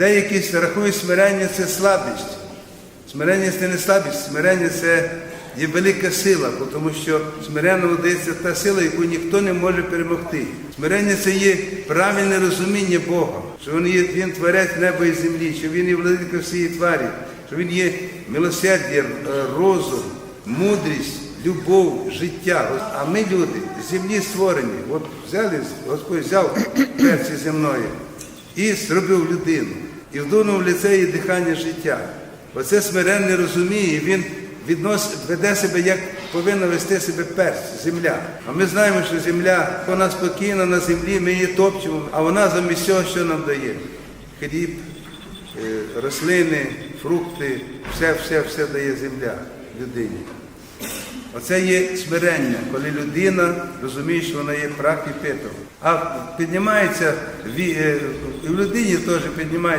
деякі рахують смирення це слабість. Смирення це не слабість, смирення це є велика сила, тому що смиренно дається та сила, яку ніхто не може перемогти. Смирення це є правильне розуміння Бога, що Він є Він творець неба і землі, що Він є владика всієї тварі, що Він є милосердя, е, розум, мудрість, любов, життя. А ми люди, землі створені. От взяли, Господь взяв перці земної і зробив людину. І вдунув лице її дихання життя. Оце смиренне розуміє, і він віднос, веде себе, як повинна вести себе перс, земля. А ми знаємо, що земля, вона спокійна на землі, ми її топчемо, а вона замість цього, що нам дає? Хліб, е, рослини, фрукти, все, все, все дає земля людині. Оце є смирення, коли людина розуміє, що вона є прах і питом. А піднімається е, і в людині теж піднімається.